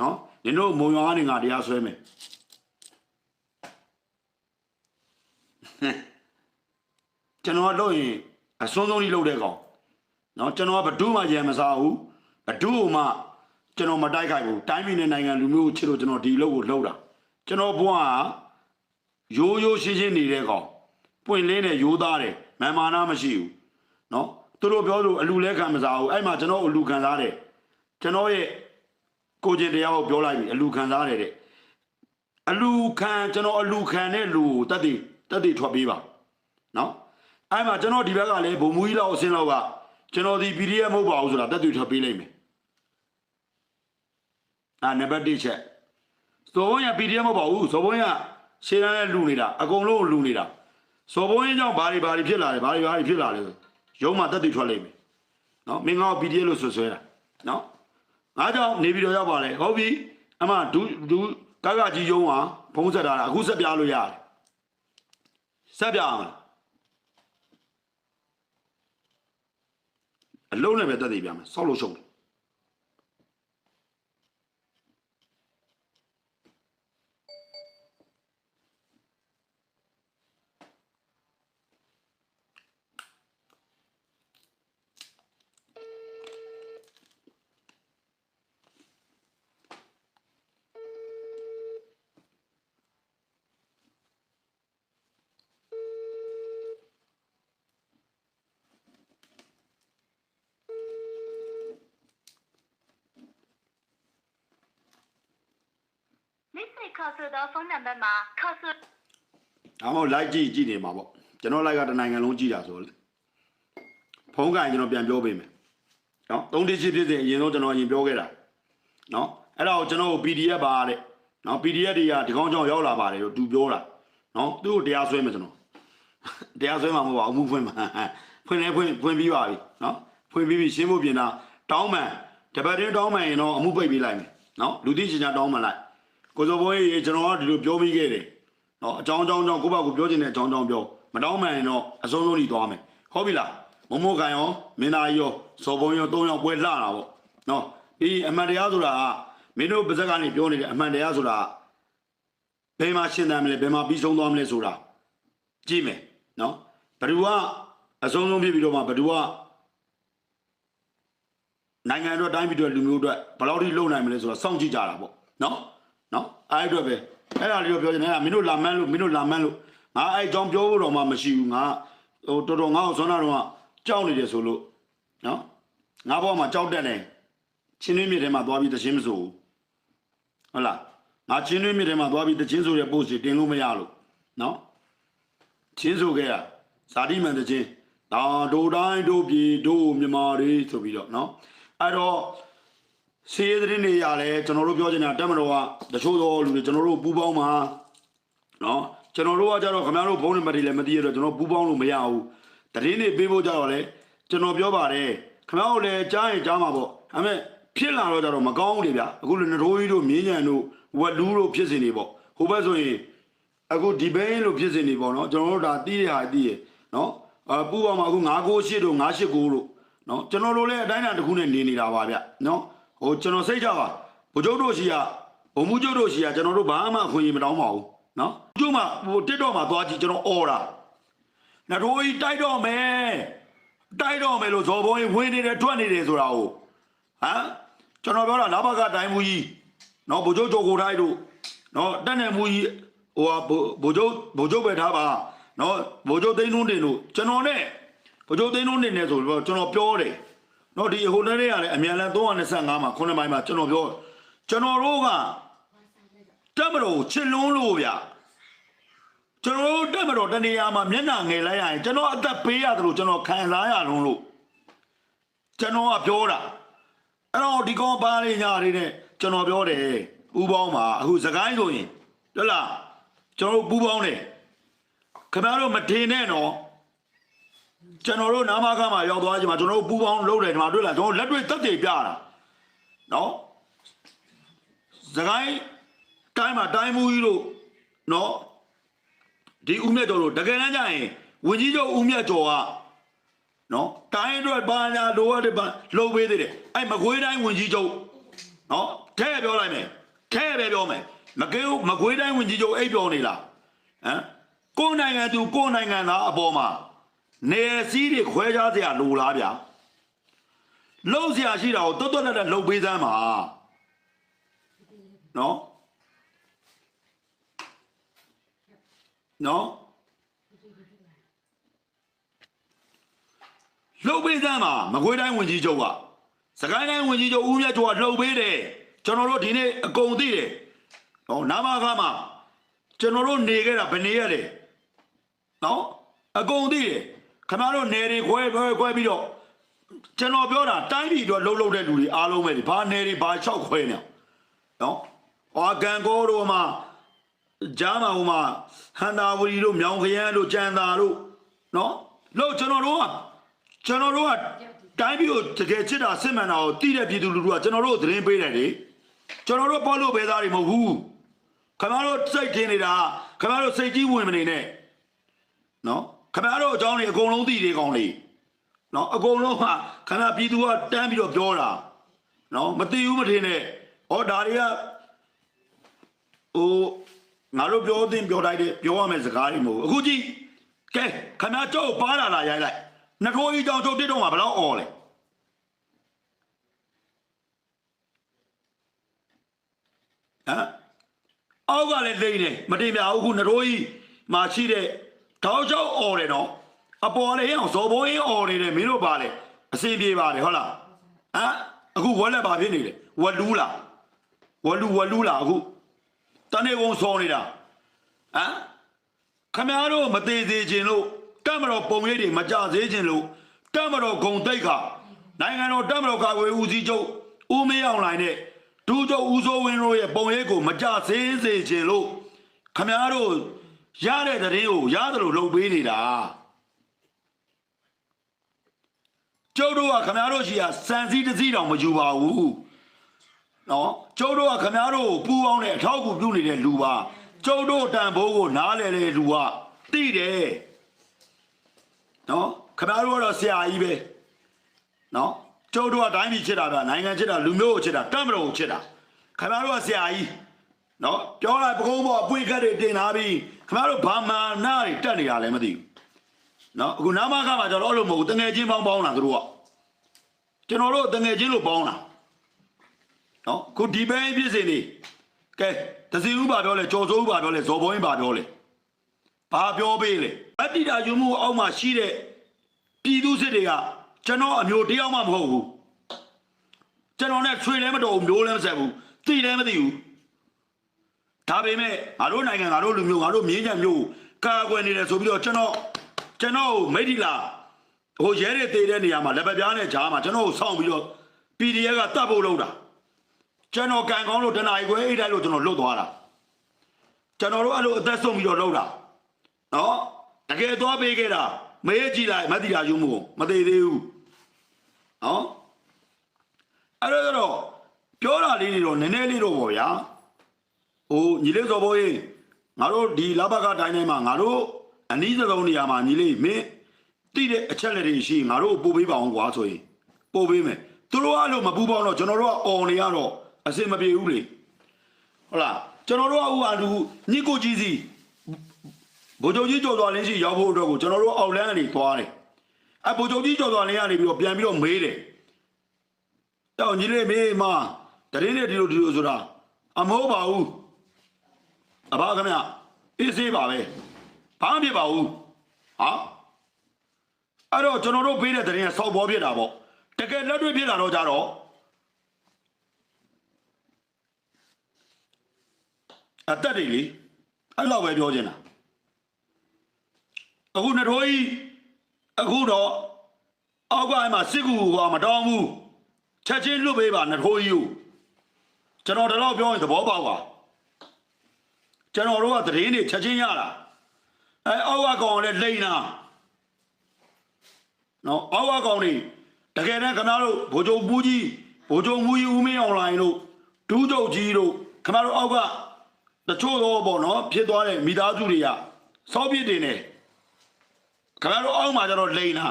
နော်နင်တို့မုံရွာကနေငါတရားဆွဲမယ်ကျွန်တော်တော့ရင်အစွန်းဆုံးကြီးလုပ်တဲ့ကောင်နော်ကျွန်တော်ကဘဒုမှရံမစားဘူးဘဒုမှကျွန်တော်မတိုက်ခိုက်ဘူးတိုင်းပြည်နဲ့နိုင်ငံလူမျိုးကိုချစ်လို့ကျွန်တော်ဒီလုပ်ကိုလှုပ်တာကျွန်တော်ဘွားကရိုးရိုးရှင်းရှင်းနေတဲ့ကောင်ပွင့်လင်းတဲ့ရိုးသားတယ်မန်မာနာမရှိဘူးနော်သူတို့ပြောလို့အလူလဲခံမစားဘူးအဲ့မှာကျွန်တော်အလူခံစားတယ်ကျွန်တော်ရဲ့ ကိုကျင်တရားကိုပြောလိုက်ပြီအလူခံစားတယ်တဲ့အလူခံကျွန်တော်အလူခံတဲ့လူကိုတက်တည်တက်တည်ထွက်ပေးပါနော်အဲ့မှာကျွန်တော်ဒီဘက်ကလည်းဘုံမူကြီးလောက်အစင်းလောက်ကကျွန်တော်ဒီ PDF မဟုတ်ပါဘူးဆိုတာတက်တည်ထွက်ပေးလိုက်မယ်အာနံပါတ်1ချက်စောဘုံရ PDF မဟုတ်ပါဘူးစောဘုံရရှင်းရတဲ့လူနေတာအကုန်လုံးလူနေတာစောဘုံရကြောင့်ဘာတွေဘာတွေဖြစ်လာတယ်ဘာတွေဘာတွေဖြစ်လာလဲဆိုရုံးမှာတက်တည်ထွက်လိုက်မယ်နော်မင်းကော PDF လို့ဆွဆွဲတာနော် ငါကြောင့်နေပြီးတော့ရောက်ပါလေဟုတ်ပြီအမဒူဒူကကကြီးယုံဟာဖုံးဆက်တာလားအခုဆက်ပြလို့ရတယ်ဆက်ပြအောင်လားအလုံးနဲ့ပဲတက်တည်ပြမယ်ဆောက်လို့ရှုံးတယ် ခေါ်ဆိုသောဖုန်းနံပါတ်မှာခေါ်ဆိုအမော live ကြည့်ကြည့်နေမှာပေါ့ကျွန်တော် live ကတနိုင်ငံလုံးကြည့်တာဆိုလေဖုန်းကရင်ကျွန်တော်ပြန်ပြောပေးမယ်နော်၃တိရှိဖြစ်စဉ်အရင်ဆုံးကျွန်တော်အရင်ပြောခဲ့တာနော်အဲ့ဒါကိုကျွန်တော်ကို PDF ပါတဲ့နော် PDF တွေကဒီကောင်းကြောင်ရောက်လာပါတယ်လို့သူပြောတာနော်သူ့ကိုတရားဆွဲမယ်ကျွန်တော်တရားဆွဲမှာမဟုတ်ပါဘူးအမှုဖွင့်မှာဖွင့်နေဖွင့်ဖွင့်ပြီးပါပြီနော်ဖွင့်ပြီးပြီရှင်းဖို့ပြင်တာတောင်းပန်တပတ်တွင်းတောင်းပန်ရင်တော့အမှုပိတ်ပေးလိုက်မယ်နော်လူသိချင်ချာတောင်းပန်လိုက် ကိုစောဘိုးကြီးကျွန်တော်ကဒီလိုပြောပြီးခဲ့တယ်နော်အကြောင်းအကြောင်းကြောင့်ကိုယ့်ဘာကိုပြောချင်တဲ့အကြောင်းအကြောင်းပြောမတောင်းမှန်ရင်တော့အဆုံးဆုံးကြီးသွားမယ်ဟုတ်ပြီလားမမိုးကန်ရောမင်းသားကြီးရောစောဘုံရောသုံးယောက်ပွဲလှတာပေါ့နော်ဒီအမှန်တရားဆိုတာကမင်းတို့ပါဇက်ကနေပြောနေတဲ့အမှန်တရားဆိုတာဘယ်မှာရှင်းတယ်မလဲဘယ်မှာပြီးဆုံးသွားမလဲဆိုတာကြည့်မယ်နော်ဘယ်သူကအဆုံးဆုံးဖြစ်ပြီးတော့မှဘယ်သူကနိုင်ငံအတွက်တိုင်းပြည်အတွက်လူမျိုးအတွက်ဘယ်လောက်ထိလုပ်နိုင်မလဲဆိုတော့စောင့်ကြည့်ကြတာပေါ့နော် နော်အဲ့အတွက်ပဲအဲ့ဒါလေးတော့ပြောချင်တယ်မင်းတို့လာမန်းလို့မင်းတို့လာမန်းလို့ငါအဲ့အကြောင်းပြောဖို့တော့မှမရှိဘူးငါဟိုတော်တော်ငါ့ကိုဆွမ်းနာတော့ကကြောက်နေတယ်ဆိုလို့နော်ငါဘဝမှာကြောက်တတ်တယ်ချင်းနှင်းမြေထဲမှာသွားပြီးတခြင်းမဆိုဘူးဟုတ်လားငါချင်းနှင်းမြေထဲမှာသွားပြီးတခြင်းဆိုတဲ့ပို့စီတင်လို့မရလို့နော်ချင်းဆိုခဲ့ရဇာတိမှန်တခြင်းဒါတို့တိုင်းတို့ပြည်တို့မြန်မာတွေဆိုပြီးတော့နော်အဲ့တော့ စီးရဲသတင်းတွေရလဲကျွန်တော်တို့ပြောချင်တာတက်မတော်ကတချို့သောလူတွေကျွန်တော်တို့ပူပေါင်းမှာနော်ကျွန်တော်တို့ကကြတော့ခင်ဗျားတို့ဘုံနံပါတ်တွေလည်းမသိရတော့ကျွန်တော်ပူပေါင်းလို့မရဘူးသတင်းတွေပေးဖို့ကြတော့လဲကျွန်တော်ပြောပါတယ်ခင်ဗျားတို့လည်းကြားရင်ကြားမှာပေါ့ဒါပေမဲ့ဖြစ်လာတော့ကြတော့မကောင်းဘူးလေဗျာအခုလူနှိုးကြီးတို့မြင်းညံတို့ဝက်လူးတို့ဖြစ်စင်နေပေါ့ဟိုဘက်ဆိုရင်အခုဒီဘိန်းလို့ဖြစ်စင်နေပေါ့နော်ကျွန်တော်တို့ဒါတီးရတာတီးရနော်အပူပေါင်းမှာအခု9 9 8တို့9 8 9တို့နော်ကျွန်တော်တို့လည်းအတိုင်းအတာတစ်ခုနဲ့နေနေတာပါဗျနော် ဟိုကျွန်တော်စိတ်ကြပါဘုကျုပ်တို့ရှိကဘုံမှုကျုပ်တို့ရှိကကျွန်တော်တို့ဘာမှအခွင့်အရေးမတောင်းပါဘူးနော်ကျုပ်မှဟိုတစ်တော့မှသွားကြည့်ကျွန်တော်អော်တာနစ်ထိုးကြီးတိုက်တော့မယ်တိုက်တော့မယ်လို့ဇော်ဘုံကြီးဝင်နေတယ်ထွက်နေတယ်ဆိုတာကိုဟမ်ကျွန်တော်ပြောတာလာဘကတိုင်းမူကြီးနော်ဘုကျုပ်ကြောကိုထိုက်တို့နော်တက်နေမူကြီးဟိုဟာဗိုလ်ချုပ်ဗိုလ်ချုပ်ပဲထားပါနော်ဗိုလ်ချုပ်သိန်းနှုံးတင်တို့ကျွန်တော်နဲ့ဗိုလ်ချုပ်သိန်းနှုံးတင်နေဆိုတော့ကျွန်တော်ပြောတယ် နော်ဒီဟိုနေ့ကလည်းအမြန်လန်325မှာ9မိုင်မှာကျွန်တော်ပြောကျွန်တော်တို့ကတက်မတော်ချစ်လွန်းလို့ဗျကျွန်တော်တို့တက်မတော်တနေရာမှာမျက်နှာငယ်လိုက်ရရင်ကျွန်တော်အသက်ပေးရတယ်လို့ကျွန်တော်ခံစားရလုံးလို့ကျွန်တော်ကပြောတာအဲ့တော့ဒီကောင်ပါလေးညာလေးနဲ့ကျွန်တော်ပြောတယ်ဥပေါင်းမှာအခုစကိုင်းဆိုရင်ဟုတ်လားကျွန်တော်တို့ပူပေါင်းတယ်ခင်ဗျားတို့မထင်နဲ့နော် ကျွန်တော်တို့နာမခမှာရောက်သွားချိန်မှာကျွန်တော်တို့ပူပေါင်းလုပ်တယ်ဒီမှာတွေ့လားကျွန်တော်လက်တွေ့သက်သေပြတာနော်စကိုင်းတိုင်းမှာတိုင်းမူကြီးတို့နော်ဒီဦးမြတ်ကျော်တို့တကယ်တမ်းကျရင်ဝင်ကြီးကျော်ဦးမြတ်ကျော်ကနော်တိုင်းအတွက်ဘာညာလိုအပ်တဲ့ဘာလုပ်ပေးသေးတယ်အဲ့မကွေးတိုင်းဝင်ကြီးကျော်နော်ထဲပြောလိုက်မယ်ထဲပဲပြောမယ်မကွေးမကွေးတိုင်းဝင်ကြီးချုပ်အိပ်ပြောနေလားဟမ်ကိုယ်နိုင်ငံသူကိုယ်နိုင်ငံသားအပေါ်မှာ နေစည်းတွေခွဲခြားစရာလိုလားဗျာလှုပ်စရာရှိတာကိုတွတ်တွတ်လက်လက်လှုပ်ပေးစမ်းပါနော်နော်လှုပ်ပေးစမ်းပါမကွေးတိုင်းဝင်ကြီးချုပ်ကစကိုင်းတိုင်းဝင်ကြီးချုပ်ဦးမြတ်ကျော်ကလှုပ်ပေးတယ်ကျွန်တော်တို့ဒီနေ့အကုန်သိတယ်ဟောနာမခါမှာကျွန်တော်တို့နေခဲ့တာဘယ်နေရလဲနော်အကုန်သိတယ် ခင်ဗျားတို့နေတွေခွဲခွဲခွဲပြီးတော့ကျွန်တော်ပြောတာတိုင်းပြည်အတွက်လှုပ်လှုပ်တဲ့လူတွေအားလုံးပဲဒီဘာနေတွေဘာလျှောက်ခွဲနေနော်အော်ကန်ကိုတို့မှာဂျာမာဟိုမှာဟန်တာဝရီတို့မြောင်ခရမ်းတို့ကြံသာတို့နော်လို့ကျွန်တော်တို့ကကျွန်တော်တို့ကတိုင်းပြည်ကိုတကယ်ချစ်တာစစ်မှန်တာကိုတိတဲ့ပြည်သူလူထုကကျွန်တော်တို့ကိုသတင်းပေးတယ်လေကျွန်တော်တို့ပေါ်လို့ပဲသားတွေမဟုတ်ဘူးခင်ဗျားတို့စိတ်ထင်နေတာခင်ဗျားတို့စိတ်ကြီးဝင်မနေနဲ့နော် ခင်ဗျားတို့အကြောင်းတွေအကုန်လုံးသိတယ်ကောင်းလေနော်အကုန်လုံးကခင်ဗျားပြည်သူကတန်းပြီးတော့ပြောတာနော်မသိဘူးမထင်နဲ့ဟောဒါတွေကဟိုငါတို့ပြောသင့်ပြောလိုက်တဲ့ပြောရမယ့်စကားတွေမဟုတ်ဘူးအခုကြည့်ကဲခင်ဗျားကြောက်ပါလာလာရိုက်လိုက်နှထိုးကြီးကြောင်ကျုပ်တစ်တော့မှာဘယ်တော့អော်လဲဟမ်အောက်ကလည်းလိမ့်တယ်မတင်ပြဘူးခုနှထိုးကြီးမှာရှိတဲ့ တောက်ချောက်អော်တယ်နော်အပေါ်လေးအောင်ဇော်ဘိုးကြီးអော်နေတယ်မင်းတို့ပါလေအစီပြေပါတယ်ဟုတ်လားဟမ်အခုဝက်လက်ပါဖြစ်နေတယ်ဝက်လူးလားဝက်လူဝက်လူးလားအခုတနေ့ကုန်ဆောနေတာဟမ်ခမရတို့မသေးသေးခြင်းလို့တက်မတော်ပုံရိပ်တွေမကြသေးခြင်းလို့တက်မတော်ဂုံတိတ်ခနိုင်ငံတော်တက်မတော်ကာကွယ်ဦးစီးချုပ်ဦးမေအောင်လိုင်နဲ့ဒူးချုပ်ဦးစိုးဝင်းတို့ရဲ့ပုံရိပ်ကိုမကြသေးစေခြင်းလို့ခမရတို့ ရတဲ့တဲ့ရင်ကိုရတယ်လို့လုပ်ပေးနေတာကျုပ်တို့ကခမရတို့ရှိရာစံစည်းတစ်စီးတောင်မယူပါဘူးနော်ကျုပ်တို့ကခမရတို့ကိုပူပေါင်းတဲ့အထောက်အကူပြုနေတဲ့လူပါကျုပ်တို့တန်ဖိုးကိုနားလဲတဲ့လူကတိတယ်နော်ခမရတို့ကတော့ဆရာကြီးပဲနော်ကျုပ်တို့ကတိုင်းပြည်ချစ်တာဗျနိုင်ငံချစ်တာလူမျိုးကိုချစ်တာတက်မတော်ကိုချစ်တာခမရတို့ကဆရာကြီး နော်ပြောလိုက်ပကုံးပေါ်အပွေခက်တွေတင်လာပြီးခမရတို့ဘာမာနာတွေတက်နေတာလည်းမသိဘူးနော်အခုနာမခါမှာကျွန်တော်အဲ့လိုမဟုတ်ဘူးတငယ်ချင်းပေါင်းပေါင်းတာသူတို့ကကျွန်တော်တို့တငယ်ချင်းလို့ပေါင်းတာနော်ခုဒီဘဲပြည့်စင်နေကဲတစီဦးပါပြောလဲကြော်စိုးဦးပါပြောလဲဇော်ဘုံကြီးပါပြောလဲဘာပြောပေးလဲအတ္တိတာယူမှုအောက်မှာရှိတဲ့ပြည်သူစစ်တွေကကျွန်တော်အမျိုးတယောက်မှမဟုတ်ဘူးကျွန်တော်နဲ့ထွေလည်းမတော်ဘူးမျိုးလည်းမဆက်ဘူးသိလည်းမသိဘူး ဒါပေမဲ့ငါတို့နိုင်ငံငါတို့လူမျိုးငါတို့မြင်းကြံမျိုးကာကွယ်နေတယ်ဆိုပြီးတော့ကျွန်တော်ကျွန်တော်မိတ်ဒီလာဟိုရဲတွေတည်တဲ့နေရာမှာလက်ပပြားနဲ့ဂျားမှာကျွန်တော်ကိုစောင့်ပြီးတော့ PDF ကတတ်ဖို့လုပ်တာကျွန်တော်ကန်ကောင်းလို့တနာရီခွဲအိတ်တိုက်လို့ကျွန်တော်လွတ်သွားတာကျွန်တော်တို့အဲ့လိုအသက်ဆုံးပြီးတော့လှုပ်တာနော်တကယ်သွားပေးခဲ့တာမေးကြည့်လိုက်မသိတာယူမှုမသိသေးဘူးနော်အဲ့တော့ပြောတာလေးတွေတော့နည်းနည်းလေးတော့ပေါ့ဗျာ ဟိုညီလေးစော်ဘိုးကြီးငါတို့ဒီလဘကတိုင်းတိုင်းမှာငါတို့အနည်းဆုံးနေရာမှာညီလေးမင်းတိတဲ့အချက်လက်တွေရှိငါတို့ပို့ပေးပါအောင်ကွာဆိုရင်ပို့ပေးမယ်သူတို့ကအဲ့လိုမပူပေါင်းတော့ကျွန်တော်တို့ကអော်နေရတော့အစင်မပြေဘူးလေဟုတ်လားကျွန်တော်တို့ကဥပါလူညစ်ကိုကြီးစီဘိုလ်ချုပ်ကြီးကြော်သွားလင်းရှိရောက်ဖို့အတွက်ကိုကျွန်တော်တို့အောက်လန်းကနေသွားတယ်အဲဘိုလ်ချုပ်ကြီးကြော်သွားလင်းကနေပြီးတော့ပြန်ပြီးတော့မေးတယ်တောင်ကြီးလေးမေးမတရင်နဲ့ဒီလိုဒီလိုဆိုတာအမဟုတ်ပါဘူး အဘခင်ဗျအေးစေးပါပဲဘာမှမဖြစ်ပါဘူးဟာအဲ့တော့ကျွန်တော်တို့ပေးတဲ့တရင်ကစောက်ပေါ်ဖြစ်တာပေါ့တကယ်လက်တွေ့ဖြစ်လာတော့ကြတော့အသက်တွေလေအဲ့လောက်ပဲပြောချင်တာအခုနှစ်ထိုးကြီးအခုတော့အောက်ကအဲ့မှာစစ်ကူကမတောင်းဘူးချက်ချင်းလွတ်ပေးပါနှစ်ထိုးကြီးကိုကျွန်တော်ဒီလောက်ပြောရင်သဘောပေါက်ပါ ကျွန်တော်တို့ကသတင်းတွေချက်ချင်းရတာအဲအောက်ကကောင်လည်းလိမ့်တာနော်အောက်ကကောင်တွေတကယ်တမ်းခင်ဗျားတို့ဗိုလ်ချုပ်မူကြီးဗိုလ်ချုပ်မူကြီးဦးမင်းအောင်လိုင်းတို့ဒူးချုပ်ကြီးတို့ခင်ဗျားတို့အောက်ကတချို့တော့ပေါ့နော်ဖြစ်သွားတဲ့မိသားစုတွေကစောပြစ်တင်နေခင်ဗျားတို့အောက်မှာကျတော့လိန်တာ